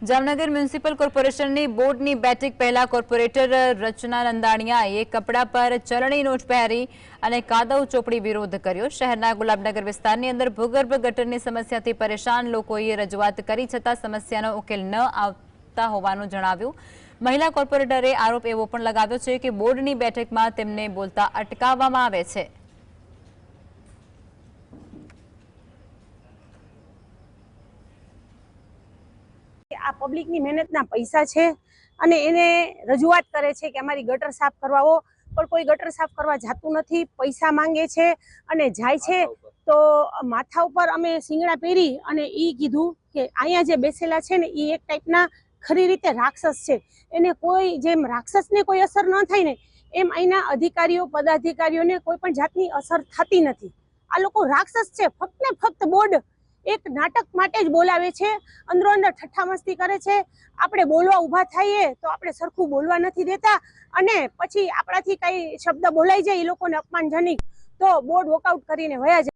Jamnagar municipal કોર્પોરેશનની બોર્ડની બેઠક પહેલા કોર્પોરેટર રચના નંદાણીયાએ કપડા પર ચરણી નોટ પહેરી અને કાદવ ચોપડી વિરોધ કર્યો. શહેરના ગુલાબનગર વિસ્તારની અંદર ભૂગર્ભ ગટરની સમસ્યાથી પરેશાન લોકોએ રજૂઆત કરી છતાં સમસ્યાનો ઉકેલ ન આવતા હોવાનું જણાવ્યું. મહિલા કોર્પોરેટરે આરોપ એવો પણ લગાવ્યો છે કે બોર્ડની બેઠકમાં તેમને બોલતા અટકાવવામાં આવે છે. આ પબ્લિકની મહેનતના પૈસા છે અને એને રજૂઆત કરે છે કે અમારી ગટર સાફ કરવાઓ પણ કોઈ ગટર સાફ કરવા જાતું નથી પૈસા માંગે છે અને જાય છે. તો માથા ઉપર અમે શિંગડા પહેરી અને એ કીધું કે અહીંયા જે બેસેલા છે ને એ એક ટાઈપના ખરી રીતે રાક્ષસ છે. એને કોઈ જેમ રાક્ષસને કોઈ અસર ન થાય ને એમ અહીંના અધિકારીઓ પદાધિકારીઓને કોઈ પણ જાતની અસર થતી નથી. આ લોકો રાક્ષસ છે ફક્ત ને ફક્ત બોર્ડ એક નાટક માટે જ બોલાવે છે, અંદરો અંદર ઠઠ્ઠા મસ્તી કરે છે. આપણે બોલવા ઊભા થઈએ તો આપણે સરખું બોલવા નથી દેતા અને પછી આપણાથી કઈ શબ્દ બોલાઈ જાય એ લોકોને અપમાનજનક, તો બોર્ડ વોકઆઉટ કરીને વયા જાય.